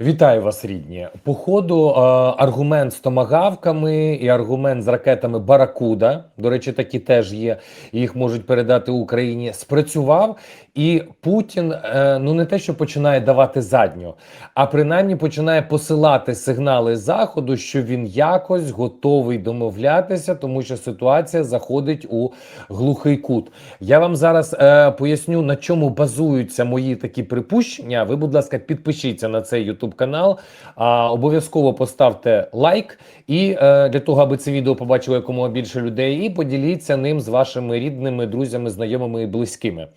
Вітаю вас, рідні. По ходу е, аргумент з томагавками і аргумент з ракетами Баракуда. До речі, такі теж є. Їх можуть передати Україні. Спрацював, і Путін е, ну не те, що починає давати задню, а принаймні починає посилати сигнали заходу, що він якось готовий домовлятися, тому що ситуація заходить у глухий кут. Я вам зараз е, поясню на чому базуються мої такі припущення. Ви, будь ласка, підпишіться на цей YouTube канал. А обов'язково поставте лайк і е, для того, аби це відео побачило якомога більше людей, і поділіться ним з вашими рідними, друзями, знайомими і близькими.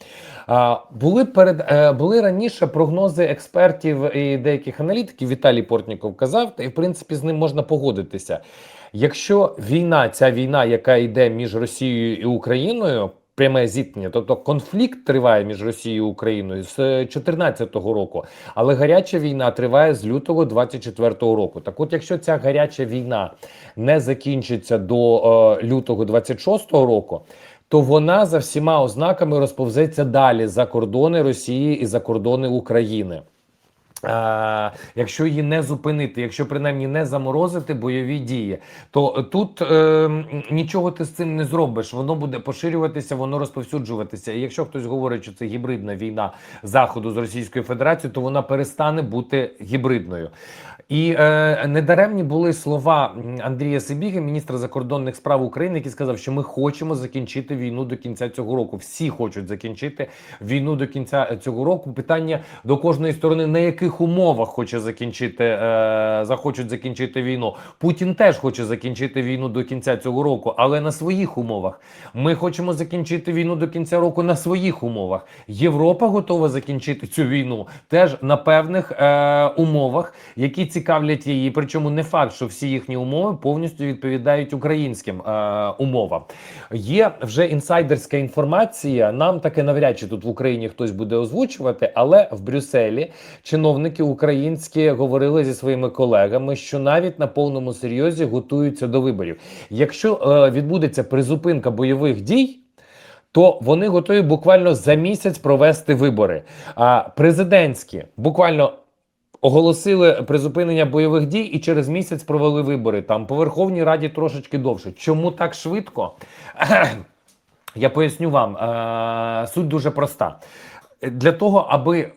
А, були перед е, були раніше прогнози експертів і деяких аналітиків. Віталій Портніков казав, та і в принципі з ним можна погодитися. Якщо війна, ця війна, яка йде між Росією і Україною, пряме зіткнення, тобто конфлікт триває між Росією і Україною з 2014 року, але гаряча війна триває з лютого 24 року. Так, от, якщо ця гаряча війна не закінчиться до е, лютого 26 року. То вона за всіма ознаками розповзеться далі за кордони Росії і за кордони України. А, якщо її не зупинити, якщо принаймні не заморозити бойові дії, то тут е, нічого ти з цим не зробиш. Воно буде поширюватися, воно розповсюджуватися. І якщо хтось говорить, що це гібридна війна заходу з Російською Федерацією, то вона перестане бути гібридною. І е, недаремні були слова Андрія Сибіги, міністра закордонних справ України, який сказав, що ми хочемо закінчити війну до кінця цього року. Всі хочуть закінчити війну до кінця цього року. Питання до кожної сторони, на яких умовах хоче закінчити, е, захочуть закінчити війну. Путін теж хоче закінчити війну до кінця цього року, але на своїх умовах. Ми хочемо закінчити війну до кінця року на своїх умовах. Європа готова закінчити цю війну теж на певних е, умовах, які цікавлять її. Причому не факт, що всі їхні умови повністю відповідають українським е, умовам. Є вже інсайдерська інформація. Нам таке навряд чи тут в Україні хтось буде озвучувати, але в Брюсселі чиновники українські говорили зі своїми колегами, що навіть на повному серйозі готуються до виборів. Якщо е, відбудеться призупинка бойових дій. То вони готові буквально за місяць провести вибори. А президентські буквально оголосили призупинення бойових дій і через місяць провели вибори. Там по Верховній Раді трошечки довше. Чому так швидко? Я поясню вам. Е, Суть дуже проста. Для того, аби,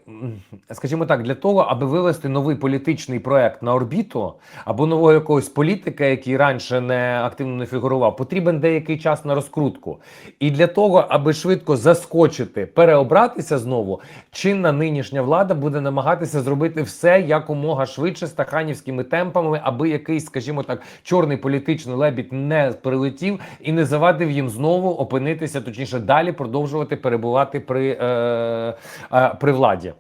скажімо так, для того, аби вивести новий політичний проект на орбіту або нового якогось політика, який раніше не активно не фігурував, потрібен деякий час на розкрутку. І для того, аби швидко заскочити, переобратися знову, чинна нинішня влада буде намагатися зробити все якомога швидше стаханівськими темпами, аби якийсь, скажімо так, чорний політичний лебідь не прилетів і не завадив їм знову опинитися, точніше, далі продовжувати перебувати при. Е, при владі.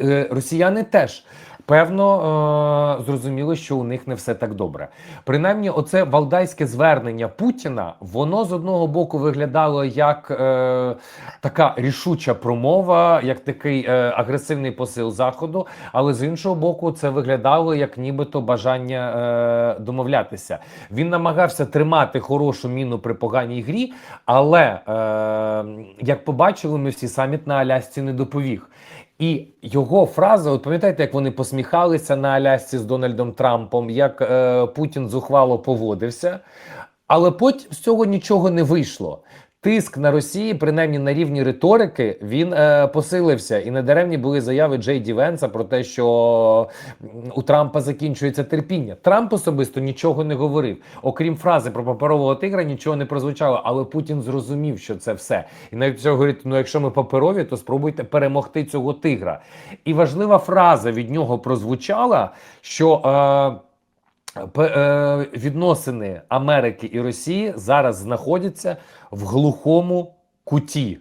Е, Росіяни теж. Певно, е, зрозуміли, що у них не все так добре. Принаймні, оце валдайське звернення Путіна, воно з одного боку виглядало як е, така рішуча промова, як такий е, агресивний посил заходу. Але з іншого боку, це виглядало як нібито бажання е, домовлятися. Він намагався тримати хорошу міну при поганій грі, але е, як побачили, ми всі саміт на Алясці не доповіг. І його фраза, от пам'ятаєте, як вони посміхалися на Алясці з Дональдом Трампом, як е, Путін зухвало поводився, але потім з цього нічого не вийшло. Тиск на Росії, принаймні на рівні риторики, він е, посилився, і недаремні були заяви Джей Ді Венса про те, що у Трампа закінчується терпіння. Трамп особисто нічого не говорив. Окрім фрази про паперового тигра, нічого не прозвучало. Але Путін зрозумів, що це все. І навіть цього говорить: ну якщо ми паперові, то спробуйте перемогти цього тигра. І важлива фраза від нього прозвучала, що. Е, відносини Америки і Росії зараз знаходяться в глухому куті.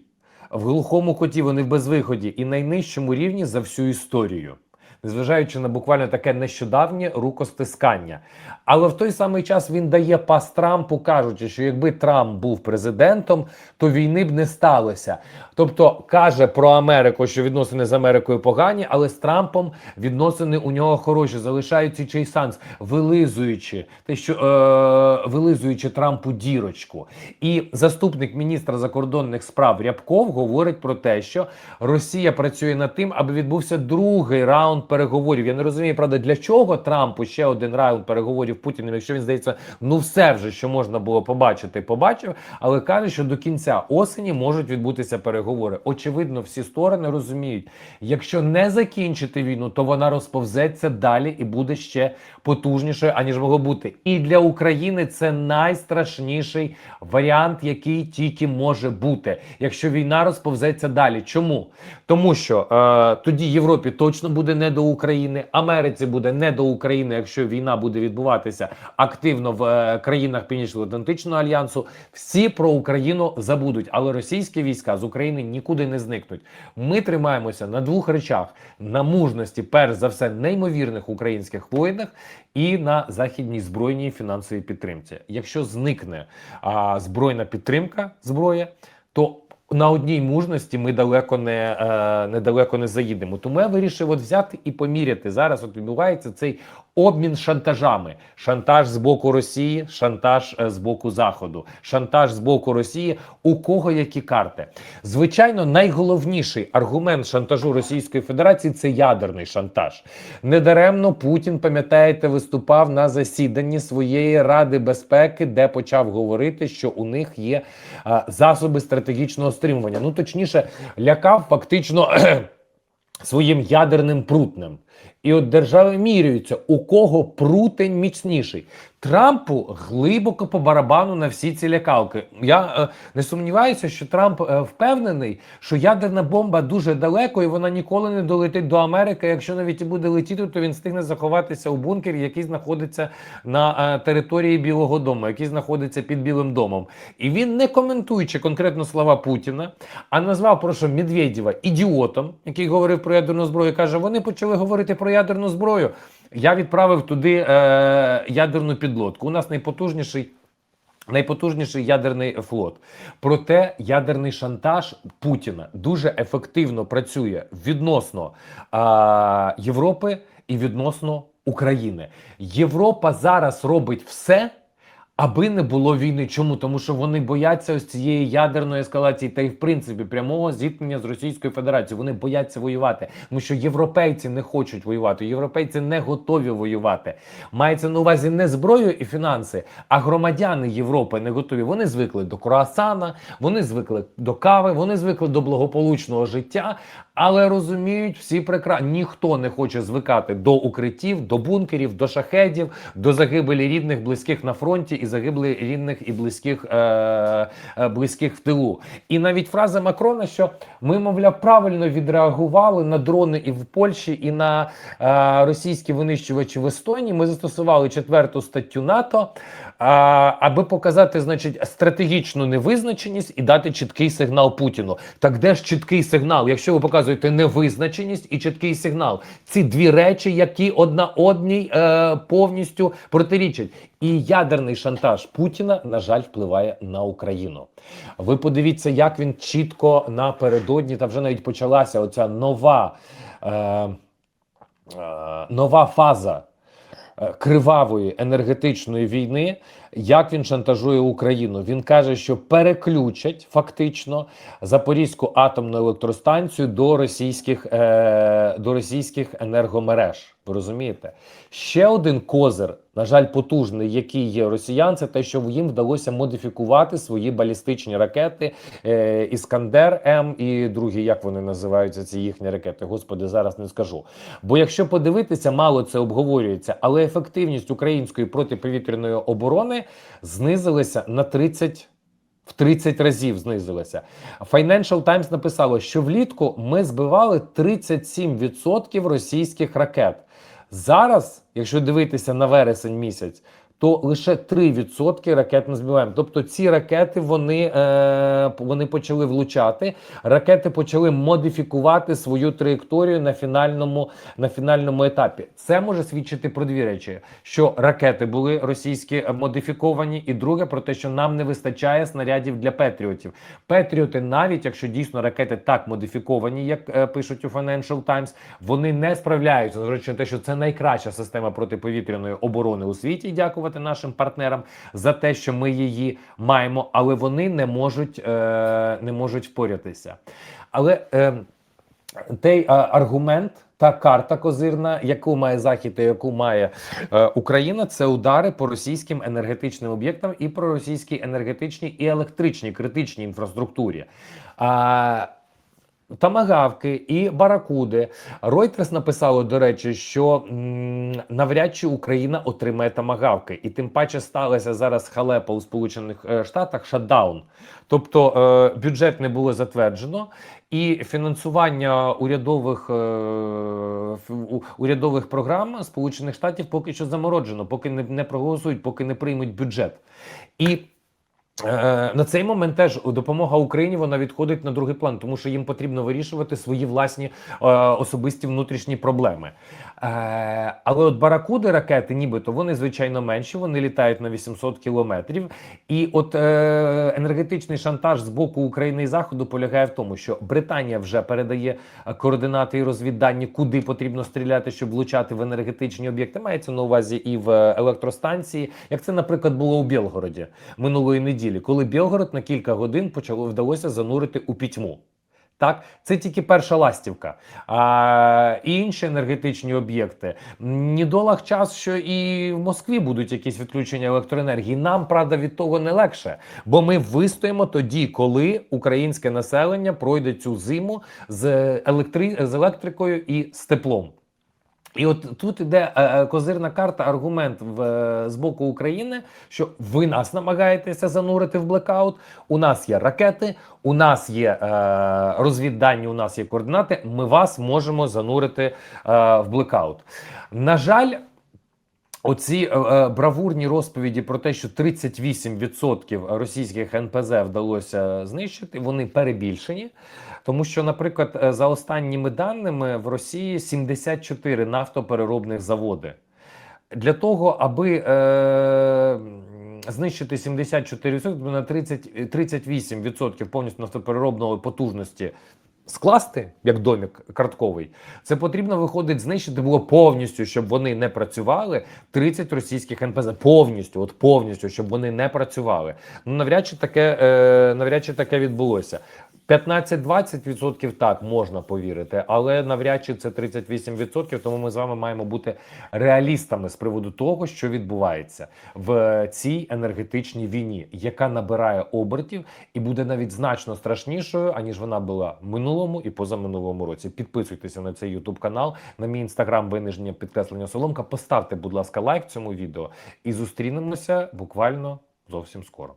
В глухому куті вони в безвиході і найнижчому рівні за всю історію, незважаючи на буквально таке нещодавнє рукостискання. Але в той самий час він дає пас Трампу, кажучи, що якби Трамп був президентом, то війни б не сталося. Тобто каже про Америку, що відносини з Америкою погані, але з Трампом відносини у нього хороші, залишаючи чий санс, вилизуючи те, що е, вилизуючи Трампу дірочку. І заступник міністра закордонних справ Рябков говорить про те, що Росія працює над тим, аби відбувся другий раунд переговорів. Я не розумію, правда, для чого Трампу ще один раунд переговорів Путіним, якщо він здається, ну все вже, що можна було побачити, побачив. Але каже, що до кінця осені можуть відбутися переговори. Очевидно, всі сторони розуміють, якщо не закінчити війну, то вона розповзеться далі і буде ще потужнішою, аніж могло бути. І для України це найстрашніший варіант, який тільки може бути, якщо війна розповзеться далі. Чому? Тому що е, тоді Європі точно буде не до України, Америці буде не до України, якщо війна буде відбуватися активно в е, країнах Північно-Атлантичного альянсу. Всі про Україну забудуть, але російські війська з України нікуди не зникнуть. Ми тримаємося на двох речах: на мужності, перш за все, неймовірних українських воїнах. І на західній збройній фінансовій підтримці. Якщо зникне а, збройна підтримка зброя, то на одній мужності ми далеко не, е, недалеко не заїдемо. Тому я вирішив от взяти і поміряти. Зараз от відбувається цей обмін шантажами: шантаж з боку Росії, шантаж е, з боку Заходу, шантаж з боку Росії. У кого які карти? Звичайно, найголовніший аргумент шантажу Російської Федерації це ядерний шантаж. Недаремно Путін, пам'ятаєте, виступав на засіданні своєї Ради безпеки, де почав говорити, що у них є е, засоби стратегічного стримування. Ну точніше, лякав фактично своїм ядерним прутнем. І от держави міряються, у кого прутень міцніший. Трампу глибоко по барабану на всі ці лякалки. Я е, не сумніваюся, що Трамп е, впевнений, що ядерна бомба дуже далеко і вона ніколи не долетить до Америки. Якщо навіть і буде летіти, то він встигне заховатися у бункері, який знаходиться на е, території Білого Дому, який знаходиться під Білим домом. І він, не коментуючи конкретно слова Путіна, а назвав прошу Медведєва ідіотом, який говорив про ядерну зброю. каже: вони почали говорити про ядерну зброю. Я відправив туди е, ядерну підлодку. У нас найпотужніший. Найпотужніший ядерний флот. Проте ядерний шантаж Путіна дуже ефективно працює відносно е Європи і відносно України. Європа зараз робить все. Аби не було війни, чому тому, що вони бояться ось цієї ядерної ескалації, та й в принципі прямого зіткнення з Російською Федерацією. Вони бояться воювати, тому що європейці не хочуть воювати. Європейці не готові воювати. Мається на увазі не зброю і фінанси, а громадяни Європи не готові. Вони звикли до круасана, вони звикли до кави, вони звикли до благополучного життя, але розуміють всі прекрасно. Ніхто не хоче звикати до укриттів, до бункерів, до шахедів, до загибелі рідних, близьких на фронті і загибелі рідних і близьких, е, е, близьких в тилу. І навіть фраза Макрона, що ми, мовляв, правильно відреагували на дрони і в Польщі, і на е, російські винищувачі в Естонії. Ми застосували четверту статтю НАТО, е, аби показати, значить, стратегічну невизначеність і дати чіткий сигнал Путіну. Так де ж чіткий сигнал? Якщо ви показуєте невизначеність і чіткий сигнал, ці дві речі, які одна одній е, повністю протирічать. І ядерний шантаж Путіна, на жаль, впливає на Україну. Ви подивіться, як він чітко напередодні, та вже навіть почалася оця нова, е, е, нова фаза. е, Кривавої енергетичної війни, як він шантажує Україну. Він каже, що переключать фактично Запорізьку атомну електростанцію до російських, е, до російських енергомереж. Ви розумієте? Ще один козир, на жаль, потужний, який є росіян, це те, що їм вдалося модифікувати свої балістичні ракети е, Іскандер М і другі, як вони називаються, ці їхні ракети. Господи, зараз не скажу. Бо якщо подивитися, мало це обговорюється, але ефективність української протиповітряної оборони знизилася на 30 в 30 разів знизилися. Financial Times написало, що влітку ми збивали 37% російських ракет. Зараз, якщо дивитися на вересень місяць, то лише 3% ракет ми збиваємо. Тобто ці ракети вони, е, вони почали влучати. Ракети почали модифікувати свою траєкторію на фінальному, на фінальному етапі. Це може свідчити про дві речі: що ракети були російські е, модифіковані, і друге про те, що нам не вистачає снарядів для Петріотів. Петріоти, навіть якщо дійсно ракети так модифіковані, як е, пишуть у Financial Times, вони не справляються. Зважаючи на те, що це найкраща система протиповітряної оборони у світі. Дякувати нашим партнерам за те, що ми її маємо, але вони не можуть, е, не можуть впоратися. Але е, той е, аргумент, та карта козирна, яку має Захід і яку має е, Україна, це удари по російським енергетичним об'єктам і про російській енергетичній і електричній критичній інфраструктурі. А, Тамагавки і Баракуди. Reuters написало, до речі, що м, навряд чи Україна отримає тамагавки, і тим паче сталося зараз халепа у Сполучених е, Штатах шатдаун. Тобто е, бюджет не було затверджено, і фінансування урядових, е, урядових програм Сполучених Штатів поки що замороджено, поки не, не проголосують, поки не приймуть бюджет. І На цей момент теж допомога Україні вона відходить на другий план, тому що їм потрібно вирішувати свої власні е, особисті внутрішні проблеми. Е, але от баракуди ракети, нібито вони звичайно менші, вони літають на 800 кілометрів. І от е, енергетичний шантаж з боку України і Заходу полягає в тому, що Британія вже передає координати і розвіддані, куди потрібно стріляти, щоб влучати в енергетичні об'єкти. Мається на увазі і в електростанції, як це, наприклад, було у Білгороді минулої неділі, коли Білгород на кілька годин почало вдалося занурити у пітьму. Так, це тільки перша ластівка. А інші енергетичні об'єкти. Нідолах час, що і в Москві будуть якісь відключення електроенергії. Нам правда від того не легше, бо ми вистоїмо тоді, коли українське населення пройде цю зиму з електри... з електрикою і з теплом. І от тут іде е, е, козирна карта, аргумент в, е, з боку України, що ви нас намагаєтеся занурити в блекаут. У нас є ракети, у нас є е, розвіддані, у нас є координати. Ми вас можемо занурити е, в блекаут. На жаль. Оці е, бравурні розповіді про те, що 38% російських НПЗ вдалося знищити, вони перебільшені. Тому що, наприклад, е, за останніми даними в Росії 74 нафтопереробних заводи. Для того, аби е, знищити 74% на 30, 38% повністю нафтопереробної потужності скласти, як домік картковий, це потрібно виходить знищити було повністю, щоб вони не працювали. 30 російських НПЗ повністю, от повністю, щоб вони не працювали. Ну навряд чи таке, е, навряд чи таке відбулося. 15-20% так можна повірити, але навряд чи це 38%, Тому ми з вами маємо бути реалістами з приводу того, що відбувається в цій енергетичній війні, яка набирає обертів і буде навіть значно страшнішою, аніж вона була минулому і позаминулому році. Підписуйтеся на цей YouTube канал, на мій інстаграм виниження підкреслення Соломка. Поставте, будь ласка, лайк цьому відео і зустрінемося буквально зовсім скоро.